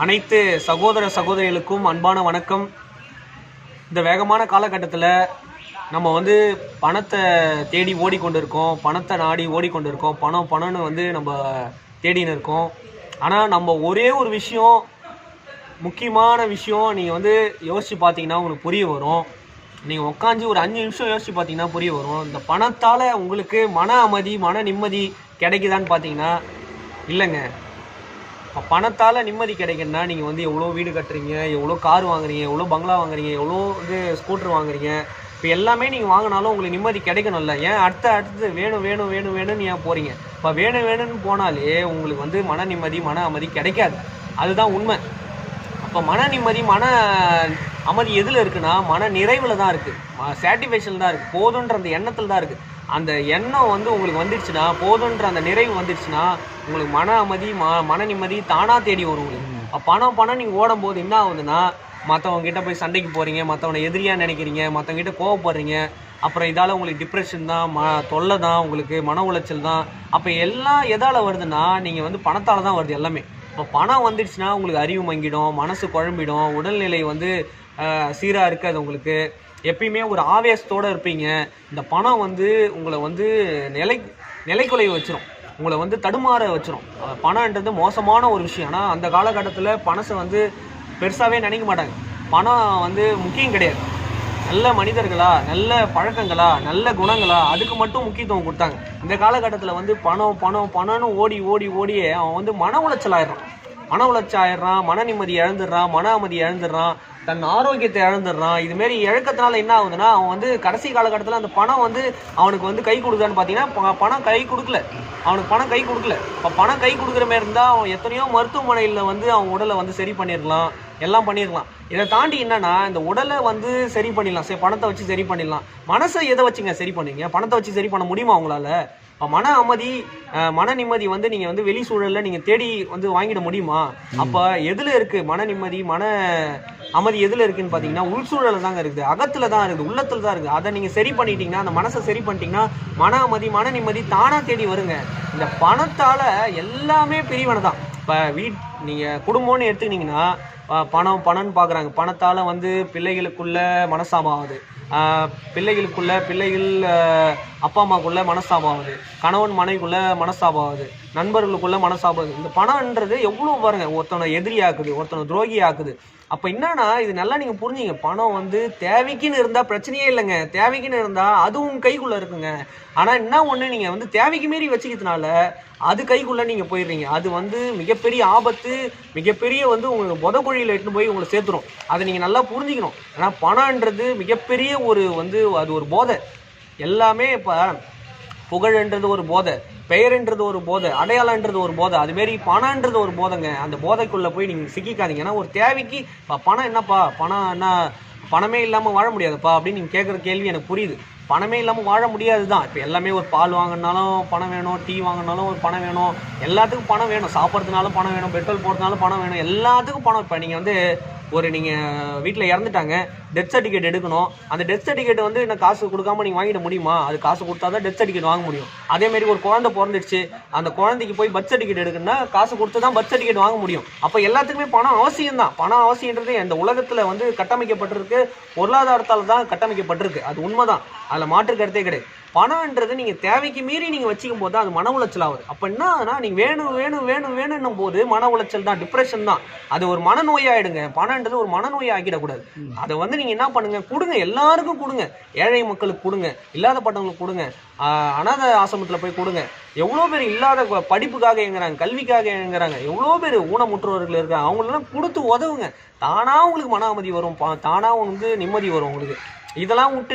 அனைத்து சகோதர சகோதரிகளுக்கும் அன்பான வணக்கம். இந்த வேகமான காலகட்டத்தில் நம்ம வந்து பணத்தை தேடி ஓடிக்கொண்டு இருக்கோம் பணத்தை நாடி ஓடிக்கொண்டு இருக்கோம் பணம் பணம்னு வந்து நம்ம தேடின்னு இருக்கோம். ஆனால் நம்ம ஒரே ஒரு விஷயம் முக்கியமான விஷயம் நீங்கள் வந்து யோசித்து பார்த்தீங்கன்னா உங்களுக்கு புரிய வரும். நீங்கள் உட்காந்து ஒரு அஞ்சு நிமிஷம் யோசித்து பார்த்தீங்கன்னா புரிய வரும். இந்த பணத்தால் உங்களுக்கு மன அமைதி மன நிம்மதி கிடைக்குதான்னு பார்த்தீங்கன்னா இல்லைங்க. பணத்தால் நிம்மதி கிடைக்குன்னா நீங்கள் வந்து எவ்வளோ வீடு கட்டுறீங்க எவ்வளோ கார் வாங்குறீங்க எவ்வளோ பங்களா வாங்குறீங்க எவ்வளோ இது ஸ்கூட்டர் வாங்குறீங்க இப்போ எல்லாமே நீங்கள் வாங்கினாலும் உங்களுக்கு நிம்மதி கிடைக்கணும்ல. ஏன் அடுத்த அடுத்து வேணும் வேணும் வேணும் வேணும்னு ஏன் போகிறீங்க இப்போ வேணும் வேணும்னு போனாலே உங்களுக்கு வந்து மன நிம்மதி மன அமைதி கிடைக்காது. அதுதான் உண்மை. அப்போ மன நிம்மதி மன அமைதி எதில் இருக்குன்னா மன நிறைவில் தான் இருக்குது சாட்டிஸ்ஃபேக்ஷன் தான் இருக்குது போதுன்ற அந்த எண்ணத்தில் தான் இருக்குது அந்த எண்ணம் வந்து உங்களுக்கு வந்துடுச்சுன்னா போதுன்ற அந்த நிறைவு வந்துடுச்சுன்னா உங்களுக்கு மன அமைதி ம மன நிம்மதி தானாக தேடி வரும் உங்களுக்கு. பணம் பணம் நீங்கள் ஓடும்போது என்ன ஆகுதுன்னா மற்றவங்க கிட்ட போய் சண்டைக்கு போகிறீங்க மற்றவனை எதிரியாக நினைக்கிறீங்க மற்றவங்க கிட்ட கோவப்படுறீங்க அப்புறம் இதால் உங்களுக்கு டிப்ரெஷன் தான் ம தொல்லை தான் உங்களுக்கு மன உளைச்சல் தான். அப்போ எல்லாம் எதால் வருதுன்னா நீங்கள் வந்து பணத்தால் தான் வருது எல்லாமே. இப்போ பணம் வந்துடுச்சுன்னா உங்களுக்கு அறிவு மங்கிடும் மனசு குழம்பிடும் உடல்நிலை வந்து சீராக இருக்காது உங்களுக்கு. எப்பயுமே ஒரு ஆவேசத்தோடு இருப்பீங்க. இந்த பணம் வந்து உங்களை வந்து நிலை நிலைக்குலைய வச்சிரும். உங்களை வந்து தடுமாற வச்சிரும். பணம்ன்றது மோசமான ஒரு விஷயம். ஆனால் அந்த காலகட்டத்தில் பணத்தை வந்து பெருசாகவே நினைக்க மாட்டாங்க. பணம் வந்து முக்கியம் கிடையாது. நல்ல மனிதர்களா நல்ல பழக்கங்களா நல்ல குணங்களா அதுக்கு மட்டும் முக்கியத்துவம் கொடுத்தாங்க. இந்த காலகட்டத்தில் வந்து பணம் பணம் பணம்னு ஓடி ஓடி ஓடியே அவன் வந்து மன உளைச்சல் ஆயிடுறான். மன உளைச்சல் ஆயிடுறான் மன நிம்மதி இழந்துடுறான் மன அமைதி இழந்துடுறான். தன் ஆரோக்கியத்தை இழந்துடுறான். இதுமாரி இழக்கத்தினால என்ன ஆகுதுன்னா அவன் வந்து கடைசி காலகட்டத்தில் அந்த பணம் வந்து அவனுக்கு வந்து கை கொடுக்குதான்னு பார்த்தீங்கன்னா பணம் கை கொடுக்கல. அவனுக்கு பணம் கை கொடுக்கல. இப்போ பணம் கை கொடுக்குற மாதிரி இருந்தால் அவன் எத்தனையோ மருத்துவமனையில் வந்து அவன் உடலை வந்து சரி பண்ணிடலாம். எல்லாம் பண்ணிடலாம். இதை தாண்டி என்னன்னா இந்த உடலை வந்து சரி பண்ணிடலாம். சரி பணத்தை வச்சு சரி பண்ணிடலாம். மனசை எதை வச்சுங்க சரி பண்ணீங்க பணத்தை வச்சு சரி பண்ண முடியுமா அவங்களால இப்போ மன அமைதி மன நிம்மதி வந்து நீங்கள் வந்து வெளி சூழலில் நீங்கள் தேடி வந்து வாங்கிட முடியுமா? அப்போ எதில் இருக்குது மன நிம்மதி மன அமைதி எதில் இருக்குன்னு பார்த்தீங்கன்னா உள் சூழலில் தாங்க இருக்குது. அகத்தில் தான் இருக்குது உள்ளத்தில் தான் இருக்குது. அதை நீங்கள் சரி பண்ணிட்டீங்கன்னா அந்த மனசை சரி பண்ணிட்டீங்கன்னா மன அமைதி மன நிம்மதி தானாக தேடி வருங்க. இந்த பணத்தால் எல்லாமே பிரிவனை தான் இப்போ வீட் நீங்கள் குடும்பம்னு எடுத்துக்கிட்டிங்கன்னா பணம் பணம்னு பார்க்குறாங்க பணத்தால் வந்து பிள்ளைகளுக்குள்ள மனசாபம் ஆகுது பிள்ளைகளுக்குள்ள பிள்ளைகள் அப்பா அம்மாக்குள்ள மனஸ்தாபம் ஆகுது. கணவன் மனைவிக்குள்ள மனஸ்தாபம் ஆகுது. நண்பர்களுக்குள்ள மனஸ்தாபம் ஆகுது. இந்த பணம்ன்றது எவ்வளோ பாருங்க ஒருத்தனை எதிரி ஆக்குது ஒருத்தனை துரோகி ஆக்குது. அப்போ என்னன்னா இது நல்லா நீங்கள் புரிஞ்சுங்க. பணம் வந்து தேவைக்குன்னு இருந்தால் பிரச்சனையே இல்லைங்க. தேவைக்குன்னு இருந்தால் அதுவும் கைக்குள்ளே இருக்குங்க. ஆனால் என்ன ஒன்று நீங்கள் வந்து தேவைக்கு மீறி வச்சுக்கிறதுனால அது கைக்குள்ளே நீங்கள் போயிடுறீங்க. அது வந்து மிகப்பெரிய ஆபத்து மிகப்பெரிய வந்து உங்களுக்கு புதக்குழியில் எடுத்துன்னு போய் உங்களை சேர்த்துரும். அதை நீங்கள் நல்லா புரிஞ்சுக்கணும். ஏன்னா பணம்ன்றது மிகப்பெரிய ஒரு வந்து அது ஒரு போதை. எல்லாமே இப்போ புகழன்றது ஒரு போதை பெயர்ன்றது ஒரு போதை அடையாளன்றது ஒரு போதை அதுமாரி பணம்ன்றது ஒரு போதைங்க. அந்த போதைக்குள்ளே போய் நீங்கள் சிக்கிக்காதீங்க. ஏன்னா ஒரு தேவைக்கு இப்போ பணம் என்னப்பா? பணம் என்ன பணமே இல்லாமல் வாழ முடியாதுப்பா அப்படின்னு நீங்கள் கேட்குற கேள்வி எனக்கு புரியுது. பணமே இல்லாமல் வாழ முடியாது தான் இப்போ எல்லாமே ஒரு பால் வாங்கினாலும் பணம் வேணும் டீ வாங்கினாலும் ஒரு பணம் வேணும். எல்லாத்துக்கும் பணம் வேணும். சாப்பிட்றதுனாலும் பணம் வேணும் பெட்ரோல் போடுறதுனாலும் பணம் வேணும். எல்லாத்துக்கும் பணம். இப்போ நீங்கள் வந்து ஒரு நீங்கள் வீட்டில் இறந்துட்டாங்க டெத் சர்டிஃபிகேட் எடுக்கணும். அந்த டெத் சர்டிஃபிகேட் வந்து என்ன காசு கொடுக்காம நீங்கள் வாங்கிட முடியுமா? அது காசு கொடுத்தா தான் டெத் சர்டிஃபிகேட் வாங்க முடியும். அதேமாதிரி ஒரு குழந்தை பிறந்துடுச்சு அந்த குழந்தைக்கு போய் பர்த் சர்டிஃபிகேட் எடுக்கணும்னா காசு கொடுத்து தான் பர்த் சர்டிஃபிகேட் வாங்க முடியும். அப்போ எல்லாத்துக்குமே பணம் அவசியம் தான் பணம் அவசியன்றது இந்த உலகத்தில் வந்து கட்டமைக்கப்பட்டிருக்கு. பொருளாதாரத்தால் தான் கட்டமைக்கப்பட்டிருக்கு. அது உண்மைதான். அதில் மாற்று கருத்தே கிடையாது. பணம்ன்றது நீங்கள் தேவைக்கு மீறி நீங்கள் வச்சுக்கும் போது தான் அது மன உளைச்சல் ஆகுது. அப்போ என்ன ஆனால் நீங்கள் வேணும் வேணும் வேணும் வேணும்னும் போது மன உளைச்சல் தான் டிப்ரெஷன் தான். அது ஒரு மனநோயாயிடுங்க. ஆயிடுங்க பணம்ன்றது ஒரு மனநோய் ஆக்கிடக்கூடாது. அதை வந்து நீங்கள் என்ன பண்ணுங்க? கொடுங்க. எல்லாருக்கும் கொடுங்க. ஏழை மக்களுக்கு கொடுங்க. இல்லாதப்பட்டவங்களுக்கு கொடுங்க. அனாத அனாதை ஆசிரமத்தில் போய் கொடுங்க. எவ்வளோ பேர் இல்லாத படிப்புக்காக எங்கிறாங்க கல்விக்காக எங்கிறாங்க எவ்வளோ பேர் ஊனமுற்றவர்கள் இருக்காங்க. அவங்களெல்லாம் கொடுத்து உதவுங்க. தானாக உங்களுக்கு மன அமைதி வரும். தானாக வந்து நிம்மதி வரும் உங்களுக்கு. இதெல்லாம் விட்டு